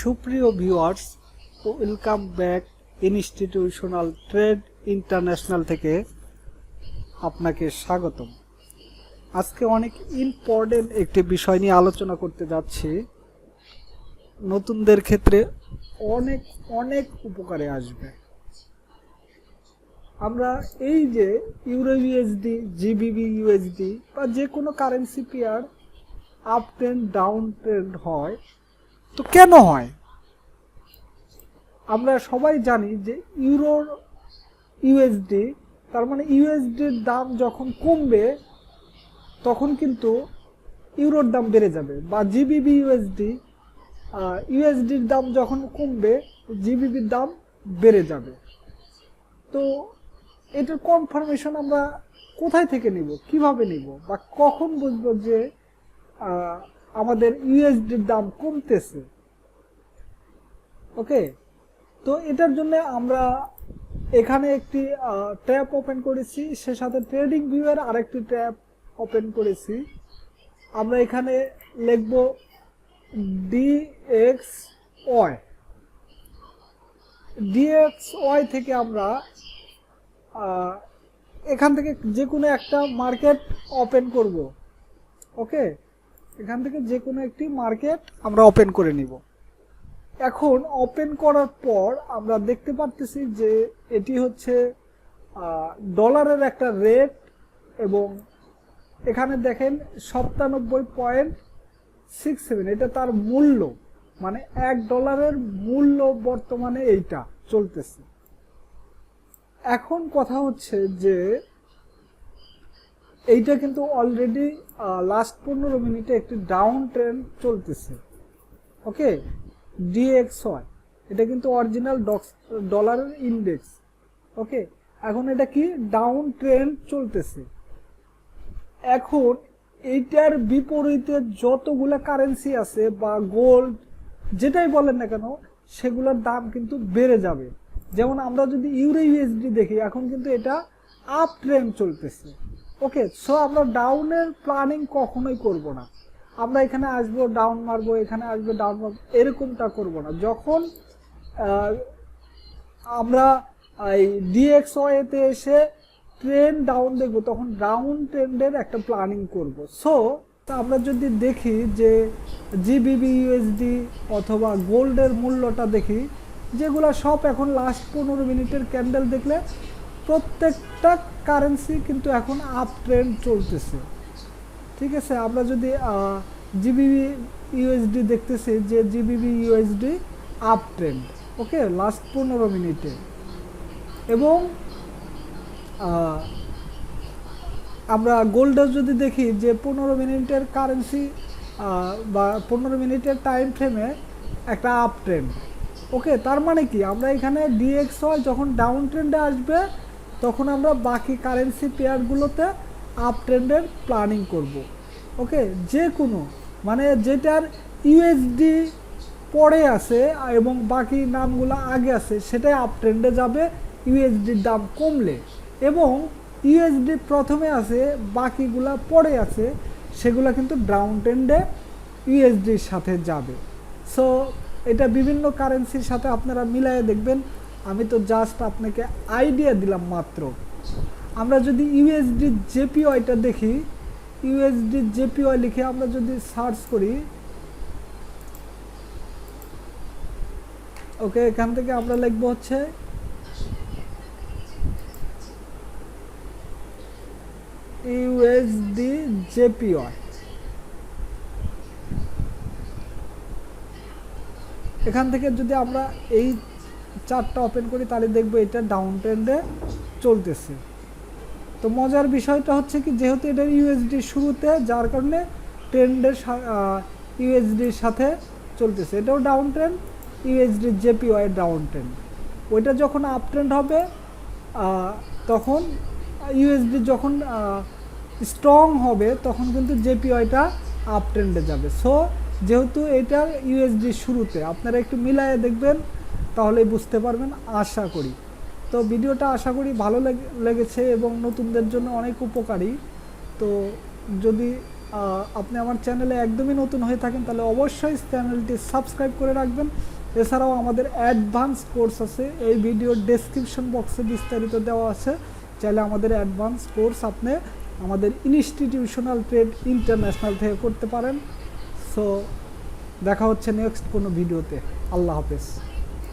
সুপ্রিয় viewers welcome back institutional trade international থেকে আপনাকে স্বাগতম। আজকে অনেক ইম্পর্টেন্ট একটি বিষয় নিয়ে আলোচনা করতে যাচ্ছি। নতুনদের ক্ষেত্রে অনেক অনেক উপকারে আসবে। আমরা এই যে ইউরো ইউএসডি জিবিবি ইউএসডি বা যে কোনো currency pair up trend down trend হয় তো কেন হয়? আমরা সবাই জানি যে ইউরোর ইউএসডি, তার মানে ইউএসডির দাম যখন কমবে, তখন কিন্তু ইউরোর দাম বেড়ে যাবে বা জিবিবি ইউএসডি ইউএসডির দাম যখন কমবে, জিবিবির দাম বেড়ে যাবে। তো এটার কনফার্মেশন আমরা কোথায় থেকে নিব? কীভাবে নিব? বা কখন বুঝব যে আমাদের ইউএসডির দাম কমতেছে। ওকে তো এটার জন্য আমরা এখানে একটি ট্যাব ওপেন করেছি। সে সাথে ট্রেডিং ভিউয়ের আরেকটি ট্যাব ওপেন করেছি। আমরা এখানে লিখব ডিএক্স ওয়াই ডিএক্স ওয়াই থেকে আমরা এখান থেকে যে কোনো একটা মার্কেট ওপেন করব। ওকে এখান থেকে যে কোনো একটি মার্কেট আমরা ওপেন করে নিব। এখন ওপেন করার পর আমরা দেখতে পারতেছি যে এটি হচ্ছে ডলারের একটা রেট এবং এখানে দেখেন সপ্তানব্বই পয়েন্ট সিক্স সেভেন এটা তার মূল্য মানে এক ডলারের মূল্য বর্তমানে এইটা চলতেছে। এখন কথা হচ্ছে যে এইটা কিন্তু অলরেডি লাস্ট পনেরো মিনিটে একটি ডাউন ট্রেন্ড চলতেছে। ওকে ডিএক্সওয়াই এটা কিন্তু অরিজিনাল ডলারের ইন্ডেক্স ওকে এখন এটা কি? ডাউন ট্রেন্ড চলতেছে। এখন এইটার বিপরীতে যতগুলা কারেন্সি আছে বা গোল্ড যেটাই বলেন না কেন, সেগুলোর দাম কিন্তু বেড়ে যাবে। যেমন আমরা যদি ইউরো ইউএসডি দেখি, এখন কিন্তু এটা আপ ট্রেন্ড চলতেছে। ওকে সো আমরা ডাউনের প্ল্যানিং কখনোই করব না। আমরা এখানে আসব ডাউন মারবো, এখানে আসব ডাউন মারবো, এরকমটা করব না। যখন আমরা, এই ডিএক্সওয়েতে এসে ট্রেন ডাউন দেখব, তখন ডাউন ট্রেন্ডের একটা প্ল্যানিং করব। সো আমরা যদি দেখি যে জিবিবি ইউএসডি অথবা গোল্ডের মূল্যটা দেখি, যেগুলো সব এখন লাস্ট পনেরো মিনিটের ক্যান্ডেল দেখলে প্রত্যেকটা কারেন্সি কিন্তু এখন আপ ট্রেন্ড চলতেছে। ঠিক আছে? আমরা যদি জিবিবি ইউএসডি দেখতেছি, যে GBP USD up trend okay last পনেরো মিনিটে। এবং আমরা গোল্ডের যদি দেখি, যে পনেরো মিনিটের কারেন্সি বা পনেরো মিনিটের টাইম ফ্রেমে একটা আপ ট্রেন্ড ওকে তার মানে কি? আমরা এখানে ডিএক্স হয় যখন ডাউন ট্রেন্ডে আসবে তখন আমরা বাকি কারেন্সি পেয়ারগুলোতে আপ ট্রেন্ডের প্ল্যানিং করব। ওকে যে কোনো মানে যেটার ইউএসডি পরে আছে এবং বাকি নামগুলো আগে আছে, সেটাই আপ ট্রেন্ডে যাবে ইউএসডির দাম কমলে। এবং ইউএসডি প্রথমে আছে, বাকিগুলা পরে আছে, সেগুলো কিন্তু ডাউন ট্রেন্ডে ইউএসডির সাথে যাবে। সো এটা বিভিন্ন কারেন্সির সাথে আপনারা মিলাই দেখবেন আমি তো জাস্ট আপনাকে আইডিয়া দিলাম মাত্র। আমরা যদি ইউএসডি জেপিওয়াইটা দেখি ইউএসডি জেপিওয়াই লিখে আমরা যদি সার্চ করি ওকে এখান থেকে আমরা লিখব হচ্ছে ইউএসডি জেপিওয়াই এখান থেকে যদি আমরা এই চারটা ওপেন করি, তাহলে দেখব এটা ডাউন ট্রেন্ডে চলতেছে। তো মজার বিষয়টা হচ্ছে কি, যেহেতু এটা ইউএসডি শুরুতে, যার কারণে ট্রেন্ডের ইউএসডির সাথে চলতেছে। এটাও down trend USD JPY down trend ওইটা যখন আপ ট্রেন্ড হবে তখন ইউএসডি যখন স্ট্রং হবে, তখন কিন্তু জেপিওয়াইটা আপ ট্রেন্ডে যাবে। সো যেহেতু এটার ইউএসডি শুরুতে, আপনারা একটু মিলায়ে দেখবেন তাহলে বুঝতে পারবেন, আশা করি। তো ভিডিওটা আশা করি ভালো লেগে- লেগেছে এবং নতুনদের জন্য অনেক উপকারী। তো যদি আপনি আমার চ্যানেলে একদমই নতুন হয়ে থাকেন, তাহলে অবশ্যই চ্যানেলটি সাবস্ক্রাইব করে রাখবেন। এছাড়াও আমাদের অ্যাডভান্স কোর্স আছে, এই ভিডিওর ডেসক্রিপশন বক্সে বিস্তারিত দেওয়া আছে। চাইলে আমাদের অ্যাডভান্স কোর্স আপনি আমাদের ইনস্টিটিউশনাল ট্রেড ইন্টারন্যাশনাল থেকে করতে পারেন। সো দেখা হচ্ছে নেক্সট কোনো ভিডিওতে। আল্লাহ হাফেজ।